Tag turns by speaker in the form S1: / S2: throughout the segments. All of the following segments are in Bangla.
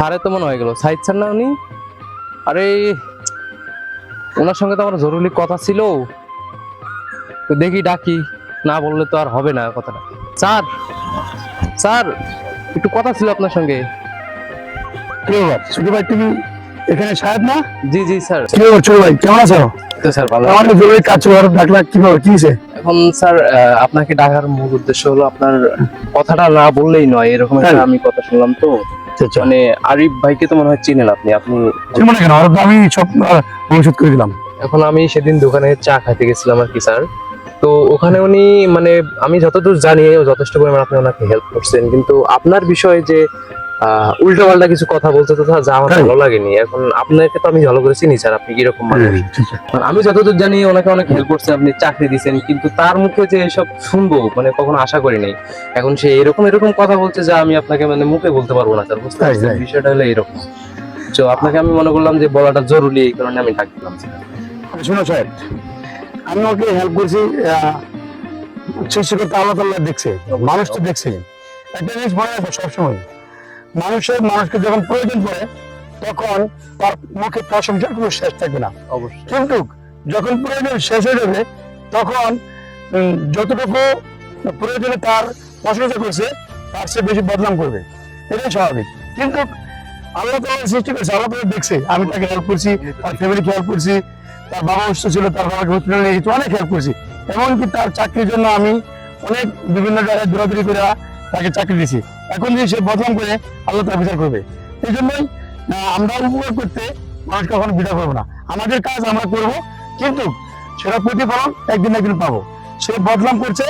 S1: স্যারে তো মনে হয়ে গেল। সাইদ স্যার না উনি? আরে ওনার সঙ্গে তো আমার জরুরি কথা ছিল। তো দেখি ডাকি না বললে তো আর হবে না কথাটা। স্যার স্যার একটু কথা ছিল আপনার সঙ্গে।
S2: ছোট ভাই তুমি এখানে সাহেব না?
S1: জি জি স্যার।
S2: কি ছোট ভাই কেমন আছো?
S1: তো স্যার ভালো।
S2: আমার জরুরি কাজ ছিল ডাকলা কীভাবে কি হয়েছে?
S1: এখন স্যার আপনাকে ডাকার মূল উদ্দেশ্য হলো আপনার কথাটা না বললেই নয় এরকম
S2: হ্যাঁ।
S1: আমি কথা শুনলাম তো। মানে আরিফ ভাইকে তো মনে হয় চিনেন আপনি আপনি
S2: মনে কেন? আমি সব করে দিলাম।
S1: এখন আমি সেদিন দোকানে চা খাইতে গেছিলাম আর কি স্যার। তো ওখানে উনি মানে আমি যতদূর জানি যথেষ্ট পরিমাণ আপনি ওনাকে হেল্প করছেন। কিন্তু আপনার বিষয়ে যে উল্টো পাল্টা কিছু কথা বলতে তো যা আমার ভালো লাগেনি। এখন আপনাকে তো আমি ভালো করে চিনি স্যার আপনি কীরকম মানুষ? মানে আমি যতদূর জানি ওনাকে অনেক হেল্প করছে আপনি চাকরি দিয়েছেন কিন্তু তার মুখে যে এসব শুনব মানে কখনো আশা করি নাই। এখন সে এরকম এরকম কথা বলছে যা আমি আপনাকে মানে মুখে বলতে পারব না স্যার বুঝতে পারছেন? বিষয়টা হলো এরকম। তো আপনাকে আমি মনে করলাম যে বলাটা জরুরি এই কারণে আমি ডাক দিলাম স্যার।
S2: শোনো সাহেব আমি ওকে হেল্প করছি সৃষ্টিকর্তা আল্লাহ তাল্লাহ দেখছে মানুষ তো দেখছে। একটা জিনিস মনে রাখো সবসময়। মানুষের মানুষকে যখন প্রয়োজন পড়ে তখন তার মুখে প্রশংসার কোনো শেষ থাকবে না।
S1: অবশ্যই।
S2: কিন্তু যখন প্রয়োজন শেষ হয়ে যাবে তখন যতটুকু প্রয়োজনে তার প্রশংসা করছে তার চেয়ে বেশি বদনাম করবে। এটাই স্বাভাবিক। কিন্তু আল্লাহ তালা সৃষ্টি করছে আল্লাহ তালা দেখছে। আমি তাকে হেল্প করছি তার ফ্যামিলিকে হেল্প করছি তার বাবা অসুস্থ ছিল তার বাবাকে হসপিটালে নিয়ে গেছি অনেক হেল্প করছি। এমনকি তার চাকরির জন্য আমি অনেক বিভিন্ন জায়গায় দৌড়াদৌড়ি করে তাকে চাকরি দিয়েছি। এখন যদি সে বদনাম করে আল্লাহ তার বিচার করবে। এই জন্যই আমরা উপকার করতে মানুষ কখনো বিচার করব না। আমাদের কাজ আমরা করব কিন্তু সেটা প্রতিফলন একদিন একদিন পাবো। সে বদনাম করছে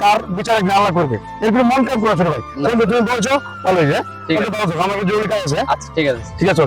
S2: তার বিচার একদিন আল্লাহ করবে। এরপরে মন খারাপ করা ছোট ভাই। তুমি বলছো ভালো হয়েছে
S1: ঠিক আছে।
S2: আমার জরুরি কাজ আছে?
S1: আচ্ছা ঠিক আছে।
S2: ঠিক আছে